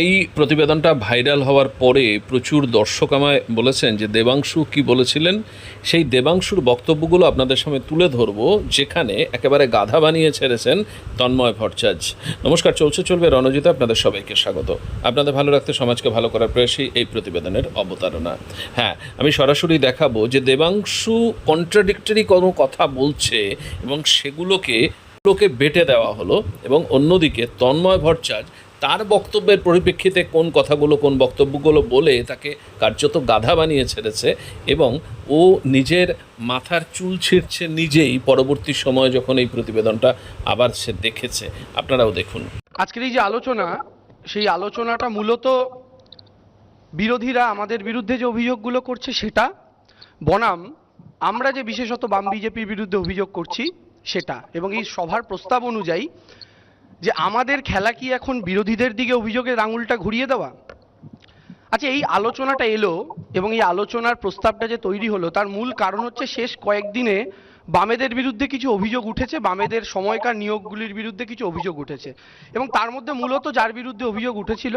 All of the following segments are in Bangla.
এই প্রতিবেদনটা ভাইরাল হওয়ার পরে প্রচুর দর্শক আমায় বলেছেন যে দেবাংশু কি বলেছিলেন? সেই দেবাংশুর বক্তব্যগুলো আপনাদের সামনে তুলে ধরবো, যেখানে একেবারে গাধা বানিয়ে ছেড়েছেন তন্ময় ভট্টাচার্য। নমস্কার, চলছে, চলবে রণজিতে আপনাদের সবাইকে স্বাগত। আপনাদের ভালো রাখতে সমাজকে ভালো করার প্রয়াসই এই প্রতিবেদনের অবতারণা। হ্যাঁ আমি সরাসরি দেখাবো যে দেবাংশু কন্ট্রাডিক্টরি কোনো কথা বলছে এবং সেগুলোকে লোকে বেটে দেওয়া হলো এবং অন্যদিকে তন্ময় ভট্টাচার্য তার বক্তব্যের পরিপ্রেক্ষিতে কোন কথাগুলো, কোন বক্তব্যগুলো বলে তাকে কার্যত গাধা বানিয়ে ছেড়েছে এবং ও নিজের মাথার চুল ছিঁড়ছে নিজেই পরবর্তী সময়ে যখন এই প্রতিবেদনটা আবার সে দেখেছে। আপনারাও দেখুন। আজকের এই যে আলোচনা, সেই আলোচনাটা মূলত বিরোধীরা আমাদের বিরুদ্ধে যে অভিযোগগুলো করছে সেটা, বনাম আমরা যে বিশেষত বাম বিজেপির বিরুদ্ধে অভিযোগ করছি সেটা এবং এই সভার প্রস্তাব অনুযায়ী যে আমাদের খেলা কি এখন বিরোধীদের দিকে অভিযোগের আঙুলটা ঘুরিয়ে দেওয়া? আচ্ছা এই আলোচনাটা এলো এবং এই আলোচনার প্রস্তাবটা যে তৈরি হলো, তার মূল কারণ হচ্ছে শেষ কয়েকদিনে বামেদের বিরুদ্ধে কিছু অভিযোগ উঠেছে, বামেদের সময়কার নিয়োগগুলির বিরুদ্ধে কিছু অভিযোগ উঠেছে। এবং তার মধ্যে মূলত যার বিরুদ্ধে অভিযোগ উঠেছিল,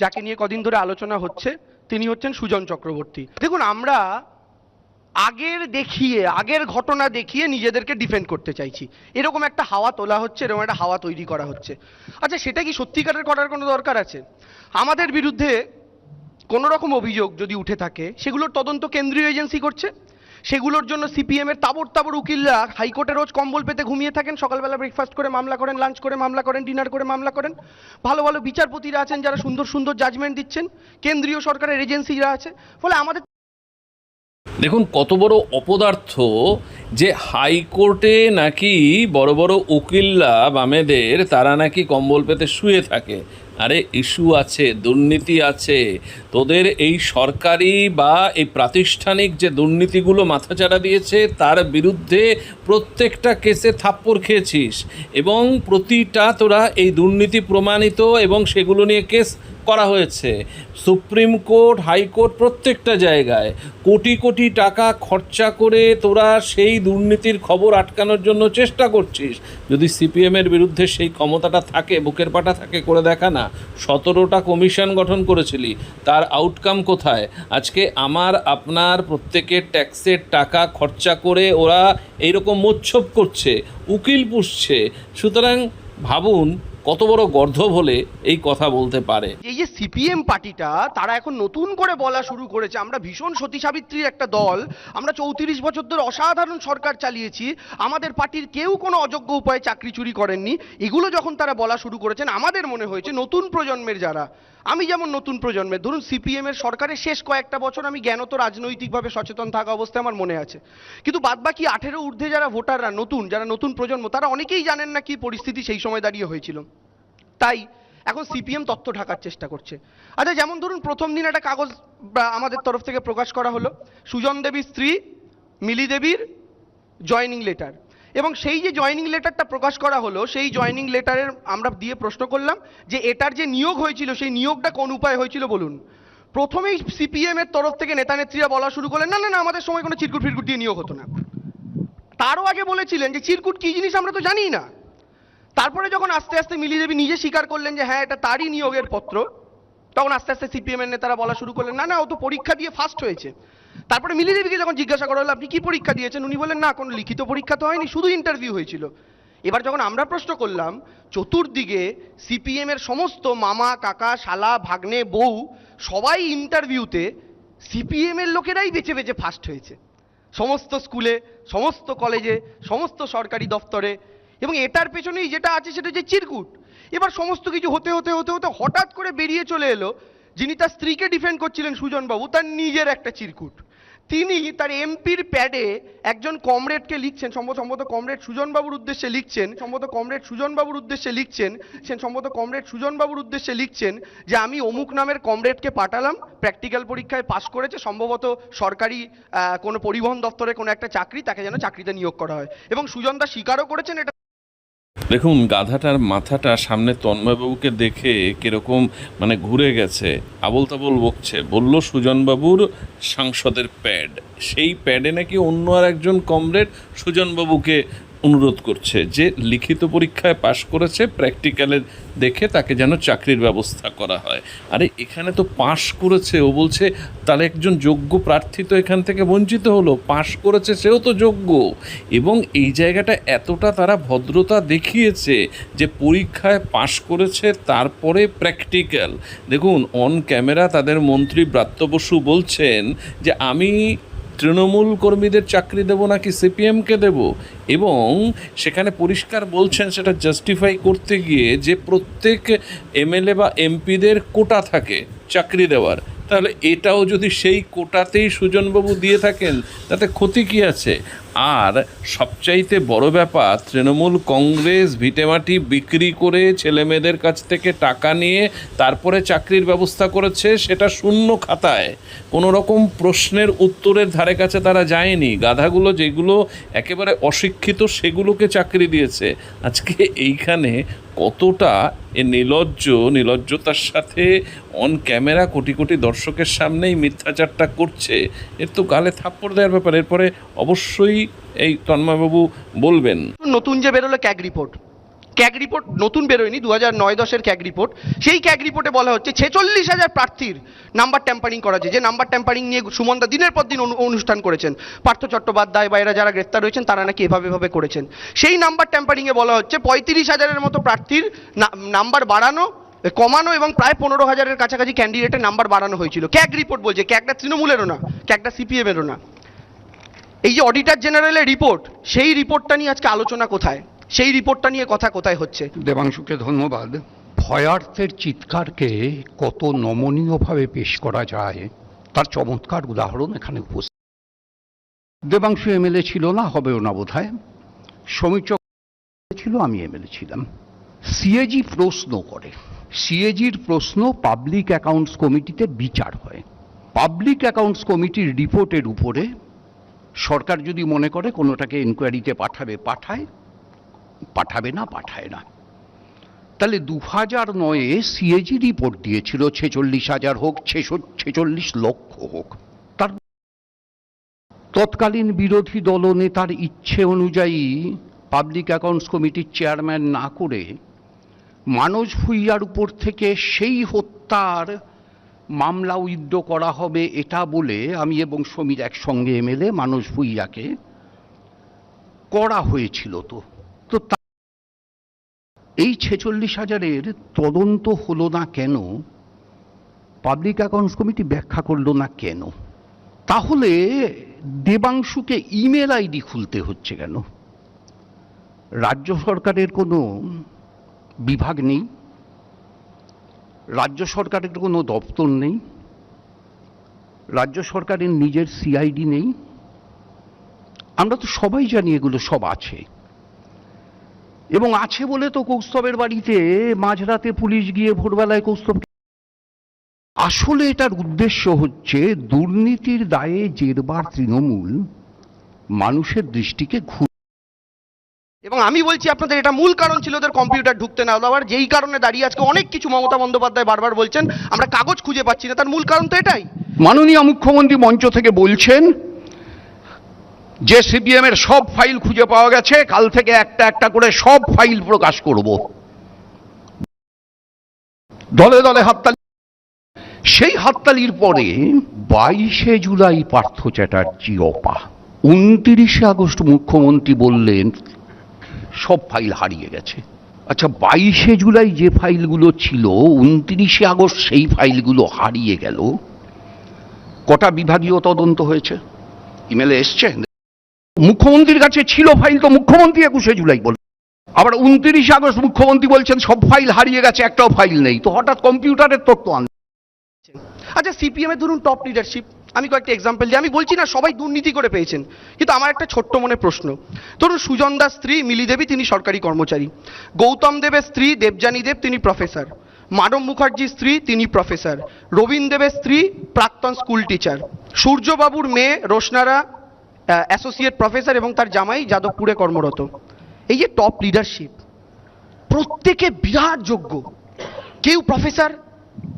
যাকে নিয়ে কদিন ধরে আলোচনা হচ্ছে, তিনি হচ্ছেন সুজন চক্রবর্তী। দেখুন, আমরা আগের দেখিয়ে, আগের ঘটনা দেখিয়ে নিজেদেরকে ডিফেন্ড করতে চাইছি। এরকম একটা হাওয়া তোলা হচ্ছে, এরকম একটা হাওয়া তৈরি করা হচ্ছে। আচ্ছা সেটা কি সত্যিকারের করার কোনো দরকার আছে? আমাদের বিরুদ্ধে কোনো রকম অভিযোগ যদি উঠে থাকে, সেগুলোর তদন্ত কেন্দ্রীয় এজেন্সি করছে। সেগুলোর জন্য সিপিএমের তাবড় তাবড় উকিলরা হাইকোর্টে রোজ কম্বল পেতে ঘুমিয়ে থাকেন, সকালবেলা ব্রেকফাস্ট করে মামলা করেন লাঞ্চ করে মামলা করেন ডিনার করে মামলা করেন। ভালো ভালো বিচারপতিরা আছেন যারা সুন্দর সুন্দর জাজমেন্ট দিচ্ছেন। কেন্দ্রীয় সরকারের এজেন্সিরা আছে। ফলে আমাদের দেখুন, কত বড় অপদার্থ যে হাইকোর্টে নাকি বড় বড় উকিলরা, বামেদের, তারা নাকি কম্বল পেতে শুয়ে থাকে। আরে, ইস্যু আছে, দুর্নীতি আছে। তোদের এই সরকারি বা এই প্রাতিষ্ঠানিক যে দুর্নীতিগুলো মাথাচাড়া দিয়েছে, তার বিরুদ্ধে প্রত্যেকটা কেসে থাপ্পড় খেয়েছিস। এবং প্রতিটা তোরা এই দুর্নীতি প্রমাণিত এবং সেগুলো নিয়ে কেস করা হয়েছে। সুপ্রিম কোর্ট হাইকোর্ট প্রত্যেকটা জায়গায় কোটি কোটি টাকা খরচা করে তোরা সেই দুর্নীতির খবর আটকানোর জন্য চেষ্টা করছিস। যদি সিপিএমের বিরুদ্ধে সেই ক্ষমতাটা থাকে, বুকের পাটা থাকে, করে দেখা না, সতেরোটা কমিশন গঠন করেছিলি, তার আউটকাম কোথায়? আজকে আমার, আপনার প্রত্যেকের ট্যাক্সের টাকা খরচা করে ওরা এইরকম মোচ্ছপ করছে, উকিল পুষছে। সুতরাং ভাবুন কত বড় গর্ধব হলে এই কথা বলতে পারে। এই যে সিপিএম পার্টিটা, তারা এখন নতুন করে বলা শুরু করেছে। আমরা ভীষণ সতী সাবিত্রীর একটা দল। আমরা চৌত্রিশ বছর ধরে অসাধারণ সরকার চালিয়েছি। আমাদের পার্টির কেউ কোনো অযোগ্য উপায়ে চাকরি চুরি করেননি। এগুলো যখন তারা বলা শুরু করেছেন, আমাদের মনে হয়েছে নতুন প্রজন্মের যারা। আমি যেমন নতুন প্রজন্মের, ধরুন সিপিএম এর সরকারের শেষ কয়েকটা বছর আমি জ্ঞানত রাজনৈতিকভাবে সচেতন থাকা অবস্থায় আমার মনে আছে। কিন্তু বাদবাকি আঠেরো ঊর্ধ্বে যারা ভোটাররা, নতুন, যারা নতুন প্রজন্ম, তারা অনেকেই জানেন না কি পরিস্থিতি সেই সময় দাঁড়িয়ে হয়েছিল। তাই এখন সিপিএম তথ্য ঢাকার চেষ্টা করছে। আচ্ছা যেমন ধরুন প্রথম দিন একটা কাগজ আমাদের তরফ থেকে প্রকাশ করা হলো, সুজন দেবীর স্ত্রী, মিলি দেবীর জয়নিং লেটার। এবং সেই যে জয়নিং লেটারটা প্রকাশ করা হলো, সেই জয়নিং লেটারের আমরা দিয়ে প্রশ্ন করলাম যে এটার যে নিয়োগ হয়েছিল, সেই নিয়োগটা কোন উপায় হয়েছিল বলুন? প্রথমেই সিপিএম এর তরফ থেকে নেতা নেত্রীরা বলা শুরু করলেন, না না না, আমাদের সময় কোনো চিরকুট ফিরকুট দিয়ে নিয়োগ হতো না। তারও আগে বলেছিলেন যে চিরকুট কি জিনিস আমরা তো জানি না। তারপরে যখন আস্তে আস্তে মিলি নিজে স্বীকার করলেন যে হ্যাঁ এটা তারই নিয়োগের পত্র, তখন আস্তে আস্তে সিপিএম এর নেতারা বলা শুরু করলেন, না না, ও তো পরীক্ষা দিয়ে ফার্স্ট হয়েছে। তারপরে মিলি দেবীকে যখন জিজ্ঞাসা করা হলো, আপনি কি পরীক্ষা দিয়েছেন? উনি বললেন, না, কোনো লিখিত পরীক্ষা তো হয়নি, শুধু ইন্টারভিউ হয়েছিল। এবার যখন আমরা প্রশ্ন করলাম, চতুর্দিকে সিপিএম এর সমস্ত মামা, কাকা, শালা, ভাগ্নে, বউ, সবাই ইন্টারভিউতে সিপিএম এর লোকেরাই বেছে বেছে ফার্স্ট হয়েছে। সমস্ত স্কুলে, সমস্ত কলেজে সমস্ত সরকারি দপ্তরে এবং এটার পেছনেই যেটা আছে সেটা যে চিরকুট। এবার সমস্ত কিছু হতে হতে হতে হতে হঠাৎ করে বেরিয়ে চলে এলো, যিনি তার স্ত্রীকে ডিফেন্ড করছিলেন সুজনবাবু, তার নিজের একটা চিরকুট। তিনি তার এমপির প্যাডে একজন কমরেডকে লিখছেন, সম্ভবত সম্ভবত কমরেড সুজনবাবুর উদ্দেশ্যে লিখছেন, সম্ভবত কমরেড সুজনবাবুর উদ্দেশ্যে লিখছেন, সে সম্ভবত কমরেড সুজনবাবুর উদ্দেশ্যে লিখছেন যে, আমি অমুক নামের কমরেডকে পাঠালাম প্র্যাকটিক্যাল পরীক্ষায় পাশ করেছে, সম্ভবত সরকারি কোনো পরিবহন দপ্তরে কোনো একটা চাকরি, তাকে যেন চাকরিতে নিয়োগ করা হয়। এবং সুজনদা স্বীকারও করেছেন, এটা দেখুন, গাধাটার মাথাটা সামনে তন্ময়বাবুকে দেখে কীরকম মানে ঘুরে গেছে আবল তাবল বকছে। বলল, সুজনবাবুর সাংসদের প্যাড। সেই প্যাডে নাকি অন্য আর একজন কমরেড সুজনবাবুকে অনুরোধ করছে যে লিখিত পরীক্ষায় পাশ করেছে প্র্যাকটিক্যালের দেখে তাকে যেন চাকরির ব্যবস্থা করা হয়। আরে, এখানে তো পাশ করেছে, ও বলছে, তাহলে একজন যোগ্য প্রার্থী তো এখান থেকে বঞ্চিত হলো, পাশ করেছে সেও তো যোগ্য। এবং এই জায়গাটা এতটা তারা ভদ্রতা দেখিয়েছে যে পরীক্ষায় পাশ করেছে, তারপরে প্র্যাকটিক্যাল দেখুন অন ক্যামেরা তাদের মন্ত্রী ব্রাত্য বসু বলছেন যে, আমি তৃণমূল কর্মীদের চাকরি দেব নাকি সিপিএমকে দেব? এবং সেখানে পরিষ্কার বলছেন সেটা জাস্টিফাই করতে গিয়ে যে প্রত্যেক এমএলএ বা এমপিদের কোটা থাকে চাকরি দেওয়ার। তাহলে এটাও যদি সেই কোটাতেই সুজনবাবু দিয়ে থাকেন, তাতে ক্ষতি কি আছে? আর সবচাইতে বড় ব্যাপার, তৃণমূল কংগ্রেস ভিটেমাটি বিক্রি করে ছেলেমেয়েদের কাছ থেকে টাকা নিয়ে তারপরে চাকরির ব্যবস্থা করেছে, সেটা শূন্য খাতায়। কোনো রকম প্রশ্নের উত্তরের ধারে কাছে তারা যায়নি। গাধাগুলো যেগুলো একেবারে অশিক্ষিত, সেগুলোকে চাকরি দিয়েছে। আজকে এইখানে কতটা এ নির্লজ্জ নির্লজ্জতার সাথে অন ক্যামেরা কোটি কোটি দর্শকের সামনেই মিথ্যাচারটা করছে, এর তো গালে থাপ্পড় দেওয়ার ব্যাপার। এরপরে অবশ্যই এই তন্ময়বাবু বলবেন। নতুন যে বেরোলো ক্যাগ রিপোর্ট। ক্যাগ রিপোর্ট নতুন বেরোয়নি দু হাজার নয় দশের ক্যাগ রিপোর্ট। সেই ক্যাগ রিপোর্টে বলা হচ্ছে ছেচল্লিশ হাজার প্রার্থীর নাম্বার ট্যাম্পারিং করা হয়েছে। যে নাম্বার ট্যাম্পারিং নিয়ে সুমনদা দিনের পর দিন অনু- অনুষ্ঠান করেছেন। পার্থ চট্টোপাধ্যায় বা এরা যারা গ্রেপ্তার হয়েছেন তারা নাকি এভাবে এভাবে করেছেন। সেই নাম্বার ট্যাম্পারিংয়ে বলা হচ্ছে পঁয়ত্রিশ হাজারের মতো প্রার্থীর নাম্বার বাড়ানো, কমানো এবং প্রায় পনেরো হাজারের কাছাকাছি ক্যান্ডিডেটের নাম্বার বাড়ানো হয়েছিল। ক্যাগ রিপোর্ট বলছে, ক্যাগটা তৃণমূলেরও না, ক্যাগটা সিপিএমেরও না। এই যে অডিটার জেনারেলের রিপোর্ট সেই রিপোর্টটা নিয়ে আজকে আলোচনা কোথায়? সেই রিপোর্টটা নিয়ে কথা কোথায় হচ্ছে? দেবাংশুকে ধন্যবাদ। ভয়ার্থের চিৎকারকে কত নমনীয়ভাবে পেশ করা যায়, তার চমৎকার উদাহরণ এখানে উপস্থিত। দেবাংশু এমএলএ ছিল না, হবেও না বোধ হয় সমীর ছিল, আমি এমএলএ ছিলাম। সিএজি প্রশ্ন করে। সিএজির প্রশ্ন পাবলিক অ্যাকাউন্টস কমিটিতে বিচার হয়। পাবলিক অ্যাকাউন্টস কমিটির রিপোর্টের উপরে সরকার যদি মনে করে কোনোটাকে ইনকোয়ারিতে পাঠাবে, পাঠায়? পাঠাবে না, পাঠায় না। তাহলে দু হাজার নয়ে সিএজি রিপোর্ট দিয়েছিল, ছেচল্লিশ হাজার হোক ছেচল্লিশ লক্ষ হোক। তার তৎকালীন বিরোধী দলনেতার ইচ্ছে অনুযায়ী পাবলিক অ্যাকাউন্টস কমিটির চেয়ারম্যান না করে মানস ভুইয়ার উপর থেকে সেই হত্যার মামলা উইথড্র করা হবে এটা বলে আমি এবং সমীর একসঙ্গে এমএলএ মানস ভুইয়াকে করা হয়েছিল তো তো এই ছেচল্লিশ হাজারের তদন্ত হলো না কেন? পাবলিক অ্যাকাউন্টস কমিটি ব্যাখ্যা করল না কেন? তাহলে দেবাংশুকে ইমেল আইডি খুলতে হচ্ছে কেন? রাজ্য সরকারের কোনো বিভাগ নেই। রাজ্য সরকারের কোনো দপ্তর নেই। রাজ্য সরকারের নিজের সিআইডি নেই। আমরা তো সবাই জানি এগুলো সব আছে। এবং আছে বলে তো কৌস্তবের বাড়িতে মাঝরাতে পুলিশ গিয়ে ভোরবেলায় কৌস্তব আসলে এটার উদ্দেশ্য হচ্ছে দুর্নীতির দায়ে জেরবার তৃণমূল মানুষের দৃষ্টিকে ঘুর এবং আমি বলছি আপনাদের, এটা মূল কারণ ছিল ওদের কম্পিউটার ঢুকতে না। দেওয়ার যেই কারণে দাঁড়িয়ে আজকে অনেক কিছু মমতা বন্দ্যোপাধ্যায় বারবার বলছেন, আমরা কাগজ খুঁজে পাচ্ছি না, তার মূল কারণ তো এটাই। মাননীয় মুখ্যমন্ত্রী মঞ্চ থেকে বলছেন, যে সিপিএম এর সব ফাইল খুঁজে পাওয়া গেছে, কাল থেকে একটা একটা করে সব ফাইল প্রকাশ করব। দলে দলে হাততালি। সেই হাততালির পরে বাইশে জুলাই পার্থ চ্যাটার্জি অপা, উনতিরিশে আগস্ট মুখ্যমন্ত্রী বললেন সব ফাইল হারিয়ে গেছে। আচ্ছা বাইশে জুলাই যে ফাইলগুলো ছিল, উনতিরিশে আগস্ট সেই ফাইলগুলো হারিয়ে গেল। কটা বিভাগীয় তদন্ত হয়েছে? ইমেলে এসছে? মুখ্যমন্ত্রীর কাছে ছিল ফাইল, তো মুখ্যমন্ত্রী একুশে জুলাই বল। আবার উনত্রিশে আগস্ট মুখ্যমন্ত্রী বলছেন, সব ফাইল হারিয়ে গেছে, একটাও ফাইল নেই। তো হঠাৎ কম্পিউটারের তথ্য আন আচ্ছা সিপিএম এর ধরুন টপ লিডারশিপ আমি কয়েকটা এক্সাম্পল দিই। আমি বলছি না, সবাই দুর্নীতি করে পেয়েছেন। কিন্তু আমার একটা ছোট্ট মনে প্রশ্ন। ধরুন, সুজন দাস স্ত্রী, মিলি দেবী, তিনি সরকারি কর্মচারী। গৌতম দেবের স্ত্রী, দেবযানী দেব, তিনি প্রফেসর মানব মুখার্জির স্ত্রী, তিনি প্রফেসর রবীন দেবের স্ত্রী, প্রাক্তন স্কুল টিচার সূর্যবাবুর মেয়ে, রোশনারা অ্যাসোসিয়েট প্রফেসর এবং তার জামাই যাদবপুরে কর্মরত। এই যে টপ লিডারশিপ প্রত্যেকে বিরাট যোগ্য। কেউ প্রফেসর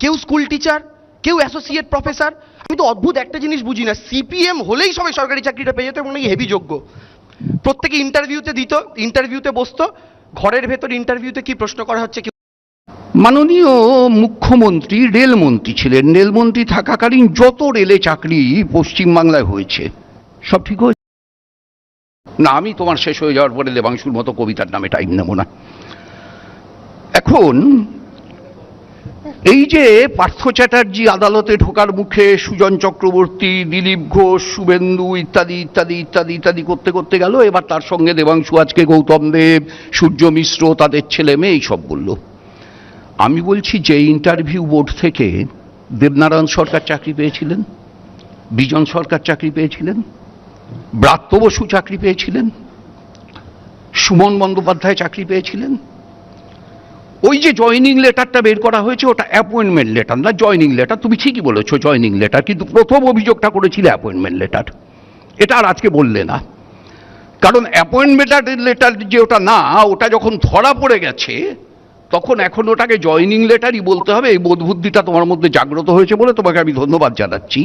কেউ স্কুল টিচার কেউ অ্যাসোসিয়েট প্রফেসর আমি তো অদ্ভুত একটা জিনিস বুঝি না। সিপিএম হলেই সবাই সরকারি চাকরিটা পেয়ে যেত এবং নাকি হেভি যোগ্য। প্রত্যেকে ইন্টারভিউতে দিত ইন্টারভিউতে বসতো, ঘরের ভেতর ইন্টারভিউতে কি প্রশ্ন করা হচ্ছে কি মাননীয় মুখ্যমন্ত্রী, রেলমন্ত্রী ছিলেন। রেলমন্ত্রী থাকাকালীন যত রেলে চাকরি পশ্চিমবাংলায় হয়েছে, সব ঠিক হয়েছে। না, আমি তোমার শেষ হয়ে যাওয়ার পরে দেবাংশুর মতো কবিতার নামে টাইম নেব না। এখন এই যে পার্থ চ্যাটার্জি আদালতে ঢোকার মুখে সুজন চক্রবর্তী, দিলীপ ঘোষ, শুভেন্দু ইত্যাদি ইত্যাদি ইত্যাদি ইত্যাদি করতে করতে গেল। এবার তার সঙ্গে দেবাংশু, আজকে গৌতম দেব, সূর্য মিশ্র, তাদের ছেলে মেয়ে এইসব বলল। আমি বলছি, যে ইন্টারভিউ বোর্ড থেকে দেবনারায়ণ সরকার চাকরি পেয়েছিলেন, বিজন সরকার চাকরি পেয়েছিলেন, ব্রাত্য বসু চাকরি পেয়েছিলেন, সুমন বন্দ্যোপাধ্যায় চাকরি পেয়েছিলেন ওই যে জয়নিং লেটারটা বের করা হয়েছে, ওটা অ্যাপয়েন্টমেন্ট লেটার না জয়নিং লেটার তুমি ঠিকই বলেছ জয়নিং লেটার কিন্তু প্রথম অভিযোগটা করেছিল অ্যাপয়েন্টমেন্ট লেটার এটা আর আজকে বললে না। কারণ অ্যাপয়েন্টমেন্ট লেটার যে ওটা না, ওটা যখন ধরা পড়ে গেছে, তখন এখন ওটাকে জয়নিং লেটারই বলতে হবে। এই বোধবুদ্ধিটা তোমার মধ্যে জাগ্রত হয়েছে বলে তোমাকে আমি ধন্যবাদ জানাচ্ছি।